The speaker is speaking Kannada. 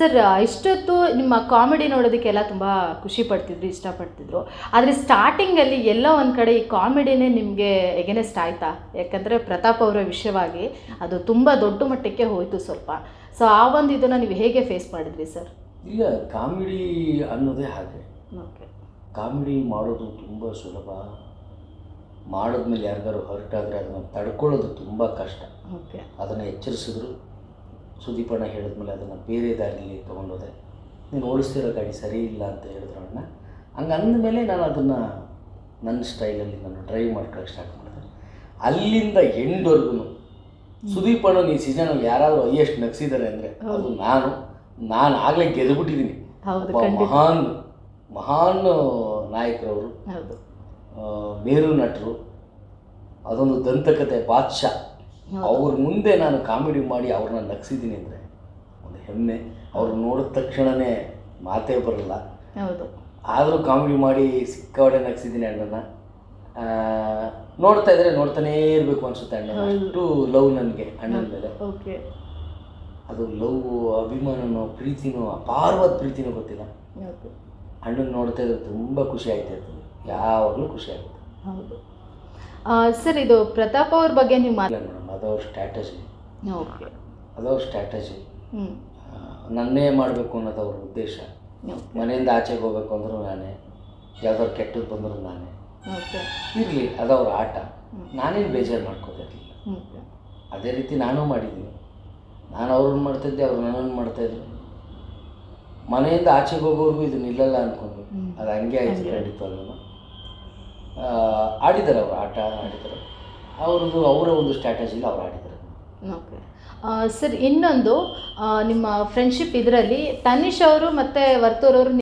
ಸರ್ ಇಷ್ಟೊತ್ತು ನಿಮ್ಮ ಕಾಮಿಡಿ ನೋಡೋದಕ್ಕೆಲ್ಲ ತುಂಬ ಖುಷಿ ಪಡ್ತಿದ್ರು ಇಷ್ಟಪಡ್ತಿದ್ರು. ಆದರೆ ಸ್ಟಾರ್ಟಿಂಗಲ್ಲಿ ಎಲ್ಲೋ ಒಂದು ಕಡೆ ಈ ಕಾಮಿಡಿನೇ ನಿಮಗೆ ಎಗೆನೆಸ್ಟ್ ಆಯ್ತಾ? ಯಾಕಂದರೆ ಪ್ರತಾಪ್ ಅವರ ವಿಷಯವಾಗಿ ಅದು ತುಂಬ ದೊಡ್ಡ ಮಟ್ಟಕ್ಕೆ ಹೋಯಿತು ಸ್ವಲ್ಪ. ಸೊ ಆ ಒಂದು ಇದನ್ನು ನೀವು ಹೇಗೆ ಫೇಸ್ ಮಾಡಿದ್ರಿ ಸರ್? ಇಲ್ಲ ಕಾಮಿಡಿ ಅನ್ನೋದೇ ಹಾಗೆ. ಓಕೆ. ಕಾಮಿಡಿ ಮಾಡೋದು ತುಂಬ ಸುಲಭ. ಮಾಡಿದ್ಮೇಲೆ ಯಾರಿಗಾರು ಹರ್ಟ್ ಆದರೆ ಅದನ್ನು ತಡ್ಕೊಳ್ಳೋದು ತುಂಬ ಕಷ್ಟ. ಓಕೆ. ಅದನ್ನು ಎಚ್ಚರಿಸಿದ್ರು. ಸುದೀಪಣ್ಣ ಹೇಳಿದ್ಮೇಲೆ ಅದನ್ನು ಬೇರೆ ದಾರಿಯಲ್ಲಿ ತೊಗೊಂಡೋದೆ ನೀನು ಓಡಿಸ್ತಿರೋ ಗಾಡಿ ಸರಿ ಇಲ್ಲ ಅಂತ ಹೇಳಿದ್ರು ಅಣ್ಣ. ಹಂಗೆ ಅಂದಮೇಲೆ ನಾನು ಅದನ್ನು ನನ್ನ ಸ್ಟೈಲಲ್ಲಿ ನಾನು ಡ್ರೈವ್ ಮಾಡ್ಕೊಳಕ್ಕೆ ಸ್ಟಾರ್ಟ್ ಮಾಡಿದೆ. ಅಲ್ಲಿಂದ ಎಂಡ್ವರೆಗೂ ಸುದೀಪಣ್ಣ ಈ ಸೀಸನಲ್ಲಿ ಯಾರಾದರೂ ಹೈಯೆಸ್ಟ್ ನಗಿಸಿದ್ದಾರೆ ಅಂದರೆ ಅದು ನಾನು. ನಾನು ಆಗಲೇ ಗೆದ್ದುಬಿಟ್ಟಿದ್ದೀನಿ ಮಹಾನ್ ಮಹಾನ್ ನಾಯಕರವರು. ಮೇರು ನಟರು. ಅದೊಂದು ದಂತಕತೆ ಬಾದ್ಶಾ. ಅವ್ರ ಮುಂದೆ ನಾನು ಕಾಮಿಡಿ ಮಾಡಿ ಅವ್ರನ್ನ ನಗ್ಸಿದ್ದೀನಿ ಅಂದರೆ ಒಂದು ಹೆಮ್ಮೆ. ಅವ್ರು ನೋಡಿದ ತಕ್ಷಣವೇ ಮಾತೇ ಬರಲ್ಲ. ಹೌದು. ಆದರೂ ಕಾಮಿಡಿ ಮಾಡಿ ಸಿಕ್ಕಾಪಟ್ಟೆ ನಗ್ಸಿದ್ದೀನಿ ಅಣ್ಣನ ನೋಡ್ತಾ ಇದ್ರೆ ನೋಡ್ತಾನೇ ಇರಬೇಕು ಅನ್ಸುತ್ತೆ ಅಣ್ಣ. ಅಷ್ಟು ಲವ್ ನನಗೆ ಅಣ್ಣನ ಮೇಲೆ. ಓಕೆ. ಅದು ಲವ್ ಅಭಿಮಾನನೋ ಪ್ರೀತಿನೋ ಅಪಾರವಾದ ಪ್ರೀತಿನೋ ಗೊತ್ತಿಲ್ಲ. ಅಣ್ಣನ ನೋಡ್ತಾ ಇದ್ರೆ ತುಂಬ ಖುಷಿ ಆಯ್ತಾ ಇರ್ತದೆ ಯಾವಾಗಲೂ ಖುಷಿ ಆಗುತ್ತೆ. ಹೌದು. ಸರ್ ಇದು ಪ್ರತಾಪ್ ಅವ್ರ ಬಗ್ಗೆ ನೀವು ಮಾತು ಇಲ್ಲ ಮೇಡಮ್ ಅದವ್ರ ಸ್ಟ್ರಾಟಜಿ ಓಕೆ. ಅದವ್ರ ಸ್ಟ್ರಾಟಜಿ ಹ್ಞೂ ನನ್ನೇ ಮಾಡಬೇಕು ಅನ್ನೋದು ಅವ್ರ ಉದ್ದೇಶ ಮನೆಯಿಂದ ಆಚೆಗೆ ಹೋಗ್ಬೇಕು ಅಂದರೂ ನಾನೇ. ಯಾವ್ದಾದ್ರು ಕೆಟ್ಟದ್ದು ಬಂದರೂ ನಾನೇ. ಓಕೆ. ಇರಲಿ ಅದವ್ರ ಆಟ. ನಾನೇನು ಬೇಜಾರು ಮಾಡ್ಕೋತಿರ್ಲಿಲ್ಲ ಅದೇ ರೀತಿ ನಾನು ಮಾಡಿದ್ದೀನಿ. ನಾನು ಅವ್ರನ್ನ ಮಾಡ್ತಾಯಿದ್ದೆ ಅವ್ರು ನನ್ನನ್ನು ಮಾಡ್ತಾಯಿದ್ರು ಮನೆಯಿಂದ ಆಚೆಗೆ ಹೋಗೋರ್ಗು ಇದು ನಿಲ್ಲಲ್ಲ ಅಂದ್ಕೊಂಡು ಅದು ಹಂಗೆ ಆಯ್ತು ಖಂಡಿತ ಆಡಿದ್ದಾರೆ ಅವ್ರು ಆಟ ಆಡಿದ್ದಾರೆ. ಅವ್ರದ್ದು, ಅವರ ಒಂದು ಸ್ಟ್ರಾಟಜಿಲಿ ಅವ್ರು ಆಡಿದ್ದಾರೆ. ಸರ್, ಇನ್ನೊಂದು ನಿಮ್ಮ ಫ್ರೆಂಡ್ಶಿಪ್ ಇದರಲ್ಲಿ ತನಿಷ್ ಅವರು ಮತ್ತು ವರ್ತೂರ್ ಅವರು